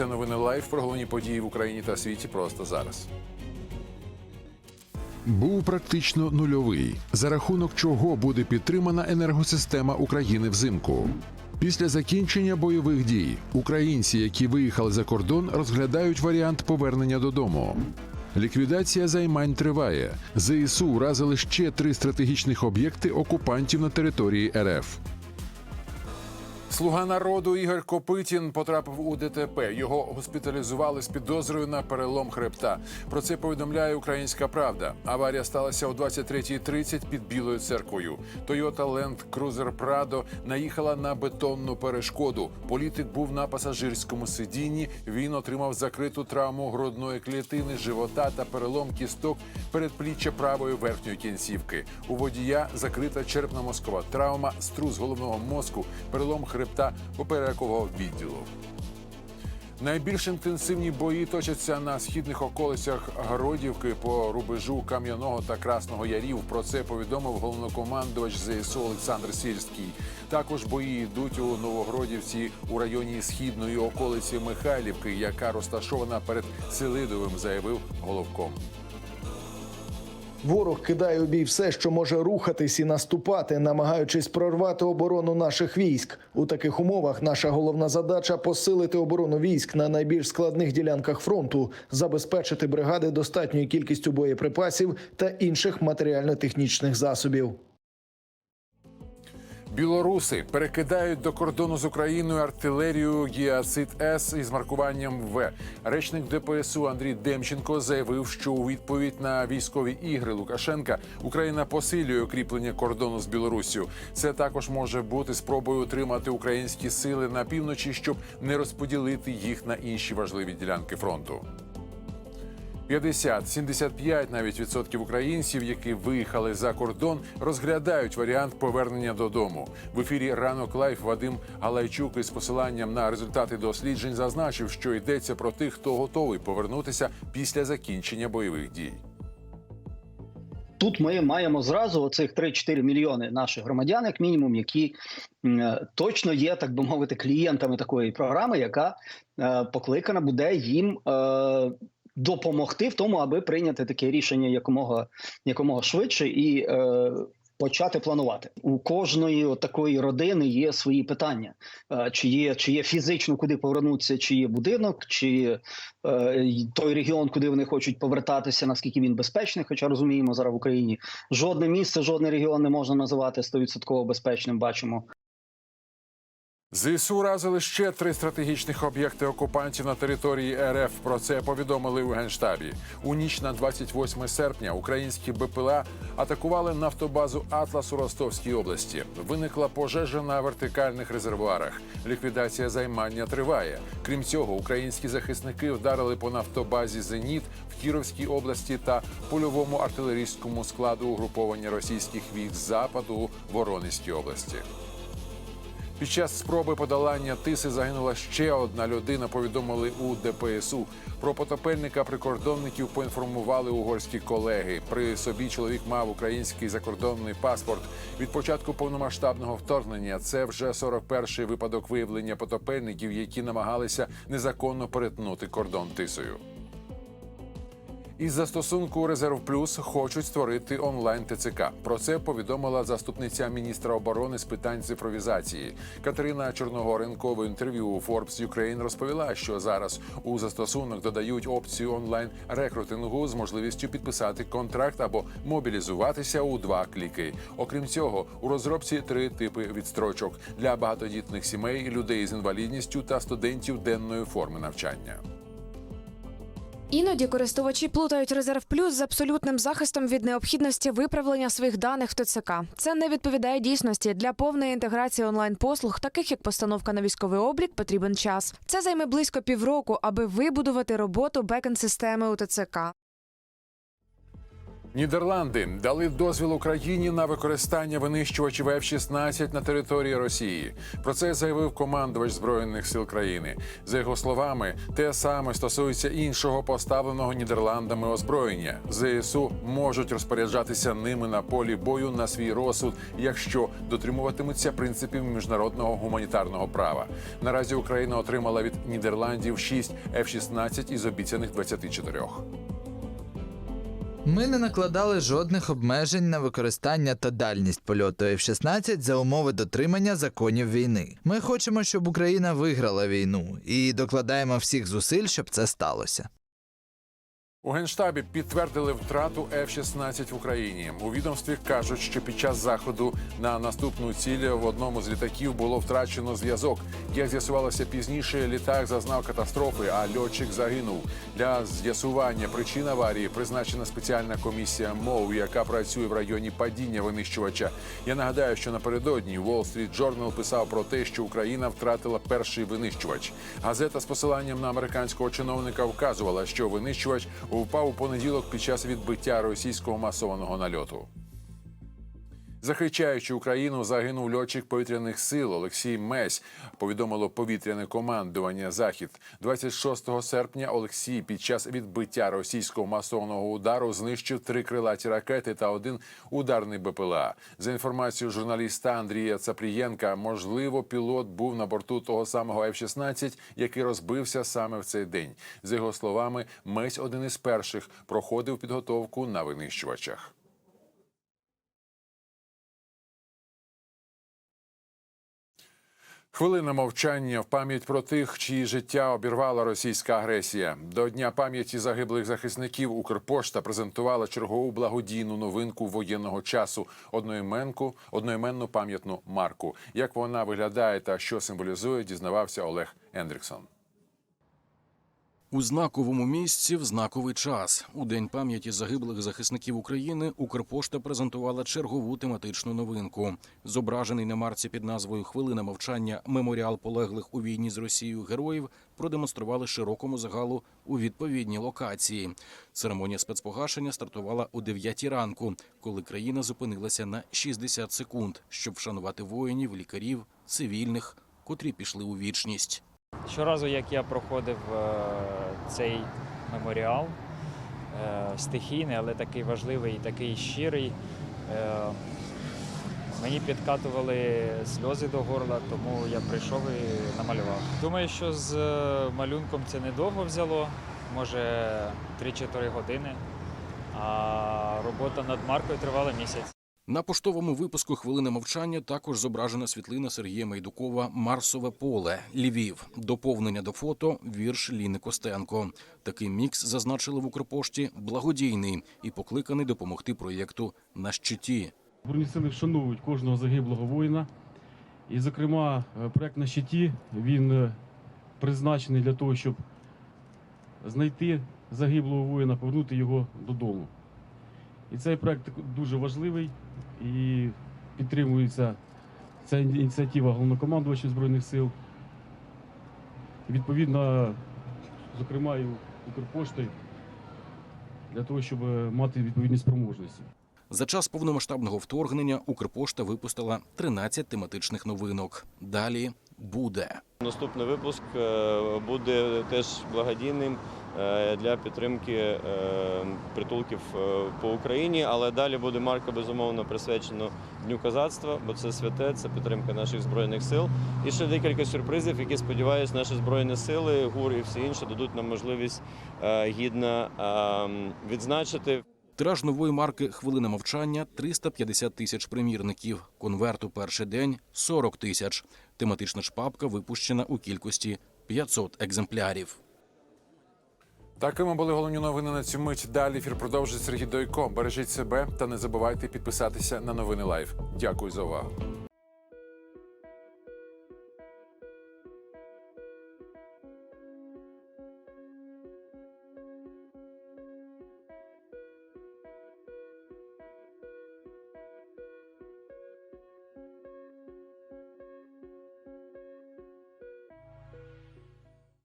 Це новини лайф про головні події в Україні та світі просто зараз. Був практично нульовий, за рахунок чого буде підтримана енергосистема України взимку. Після закінчення бойових дій українці, які виїхали за кордон, розглядають варіант повернення додому. Ліквідація займань триває. ЗСУ уразили ще три стратегічних об'єкти окупантів на території РФ. Слуга народу Ігор Копитін потрапив у ДТП. Його госпіталізували з підозрою на перелом хребта. Про це повідомляє Українська Правда. Аварія сталася о 23.30 під Білою церквою. Toyota Land Cruiser Prado наїхала на бетонну перешкоду. Політик був на пасажирському сидінні. Він отримав закриту травму грудної клітини, живота та перелом кісток передпліччя правої верхньої кінцівки. У водія закрита черепно-мозкова травма, струс головного мозку, перелом хребта поперекового відділу. Найбільш інтенсивні бої точаться на східних околицях Городівки по рубежу Кам'яного та Красного Ярів. Про це повідомив головнокомандувач ЗСУ Олександр Сільський. Також бої йдуть у Новогродівці у районі східної околиці Михайлівки, яка розташована перед Селидовим, заявив головком. Ворог кидає у бій все, що може рухатись і наступати, намагаючись прорвати оборону наших військ. У таких умовах наша головна задача посилити оборону військ на найбільш складних ділянках фронту, забезпечити бригади достатньою кількістю боєприпасів та інших матеріально-технічних засобів. Білоруси перекидають до кордону з Україною артилерію Гіацит С із маркуванням В. Речник ДПСУ Андрій Демченко заявив, що у відповідь на військові ігри Лукашенка Україна посилює укріплення кордону з Білоруссю. Це також може бути спробою утримати українські сили на півночі, щоб не розподілити їх на інші важливі ділянки фронту. 50-75 навіть відсотків українців, які виїхали за кордон, розглядають варіант повернення додому. В ефірі ранок лайф Вадим Галайчук із посиланням на результати досліджень зазначив, що йдеться про тих, хто готовий повернутися після закінчення бойових дій. Тут ми маємо зразу оцих 3-4 мільйони наших громадян, як мінімум, які точно є, так би мовити, клієнтами такої програми, яка е, покликана буде їм. Допомогти в тому, аби прийняти таке рішення якомога якомога швидше і е, почати планувати. У кожної такої родини є свої питання: Е, чи є чи є фізично куди повернутися, чи є будинок, чи е, той регіон, куди вони хочуть повертатися, наскільки він безпечний. Хоча розуміємо, зараз в Україні жодне місце, жодний регіон не можна називати 100% безпечним. Бачимо. ЗСУ уразили ще три стратегічних об'єкти окупантів на території РФ. Про це повідомили у генштабі. У ніч на 28 серпня українські БПЛА атакували нафтобазу Атлас у Ростовській області. Виникла пожежа на вертикальних резервуарах. Ліквідація займання триває. Крім цього, українські захисники вдарили по нафтобазі Зеніт в Кіровській області та польовому артилерійському складу угруповання російських військ западу у Воронезькій області. Під час спроби подолання тиси загинула ще одна людина. Повідомили у ДПСУ. Про потопельника прикордонників поінформували угорські колеги. При собі чоловік мав український закордонний паспорт. Від початку повномасштабного вторгнення це вже 41-й випадок виявлення потопельників, які намагалися незаконно перетнути кордон тисою. Із застосунку Резерв Плюс хочуть створити онлайн ТЦК. Про це повідомила заступниця міністра оборони з питань цифровізації Катерина Чорногоренко в інтерв'ю Forbes Ukraine розповіла, що зараз у застосунок додають опцію онлайн рекрутингу з можливістю підписати контракт або мобілізуватися у два кліки. Окрім цього, у розробці три типи відстрочок для багатодітних сімей, людей з інвалідністю та студентів денної форми навчання. Іноді користувачі плутають резерв плюс з абсолютним захистом від необхідності виправлення своїх даних в ТЦК. Це не відповідає дійсності. Для повної інтеграції онлайн послуг, таких як постановка на військовий облік, потрібен час. Це займе близько півроку, аби вибудувати роботу бекенд системи у ТЦК. Нідерланди дали дозвіл Україні на використання винищувачів F-16 на території Росії. Про це заявив командувач збройних сил країни. За його словами, те саме стосується іншого поставленого Нідерландами озброєння. ЗСУ можуть розпоряджатися ними на полі бою на свій розсуд, якщо дотримуватимуться принципів міжнародного гуманітарного права. Наразі Україна отримала від Нідерландів 6 F-16 із обіцяних 24. Ми не накладали жодних обмежень на використання та дальність польоту F-16 за умови дотримання законів війни. Ми хочемо, щоб Україна виграла війну, і докладаємо всіх зусиль, щоб це сталося. У генштабі підтвердили втрату F-16 в Україні. У відомстві кажуть, що під час заходу на наступну ціль в одному з літаків було втрачено зв'язок. Як з'ясувалося пізніше, літак зазнав катастрофи, а льотчик загинув. Для з'ясування причин аварії призначена спеціальна комісія МОУ, яка працює в районі падіння винищувача. Я нагадаю, що напередодні Wall Street Journal писав про те, що Україна втратила перший винищувач. Газета з посиланням на американського чиновника вказувала, що винищувач впав у понеділок під час відбиття російського масованого нальоту. Захищаючи Україну, загинув льотчик повітряних сил Олексій Месь. Повідомило повітряне командування Захід. 26 серпня Олексій під час відбиття російського масованого удару знищив три крилаті ракети та один ударний БПЛА. За інформацією журналіста Андрія Цаплієнка, можливо, пілот був на борту того самого F-16, який розбився саме в цей день. За його словами, Месь один із перших проходив підготовку на винищувачах. Хвилина мовчання в пам'ять про тих, чиї життя обірвала російська агресія. До дня пам'яті загиблих захисників Укрпошта презентувала чергову благодійну новинку воєнного часу одноіменку, одноіменну пам'ятну марку. Як вона виглядає та що символізує, дізнавався Олег Ендріксон. У знаковому місці в знаковий час у день пам'яті загиблих захисників України Укрпошта презентувала чергову тематичну новинку. Зображений на марці під назвою Хвилина мовчання меморіал полеглих у війні з Росією героїв продемонстрували широкому загалу у відповідній локації. Церемонія спецпогашення стартувала о 9 ранку, коли країна зупинилася на 60 секунд, щоб вшанувати воїнів, лікарів, цивільних, котрі пішли у вічність. Щоразу, як я проходив е, цей меморіал, е, стихійний, але такий важливий і такий щирий, е, мені підкатували сльози до горла, тому я прийшов і намалював. Думаю, що з малюнком це недовго взяло, може 3-4 години, а робота над маркою тривала місяць. На поштовому випуску хвилини мовчання також зображена світлина Сергія Майдукова Марсове поле Львів. Доповнення до фото вірш Ліни Костенко. Такий мікс зазначили в Укрпошті благодійний і покликаний допомогти проєкту на щиті. Збройні сили вшановують кожного загиблого воїна. І, зокрема, е, проект на щиті він е, призначений для того, щоб знайти загиблого воїна, повернути його додому. І цей проект дуже важливий і підтримується ця ініціатива головнокомандувача Збройних сил. І відповідно, зокрема, і Укрпошти для того, щоб е, мати відповідні спроможності. За час повномасштабного вторгнення Укрпошта випустила 13 тематичних новинок. Далі буде. Наступний випуск е, буде теж благодійним е, для підтримки е, притулків по Україні, але далі буде марка безумовно присвячена Дню козацтва, бо це святе, це підтримка наших збройних сил. І ще декілька сюрпризів, які сподіваюся, наші збройні сили, ГУР і всі інші дадуть нам можливість гідно е, відзначити. Тираж нової марки Хвилина мовчання 350 тисяч примірників. Конверт у перший день 40 тисяч. Тематична шпапка випущена у кількості 500 екземплярів. Такими були головні новини на цю мить. Далі ефір продовжить Сергій Дойко. Бережіть себе та не забувайте підписатися на новини Лайв. Дякую за увагу.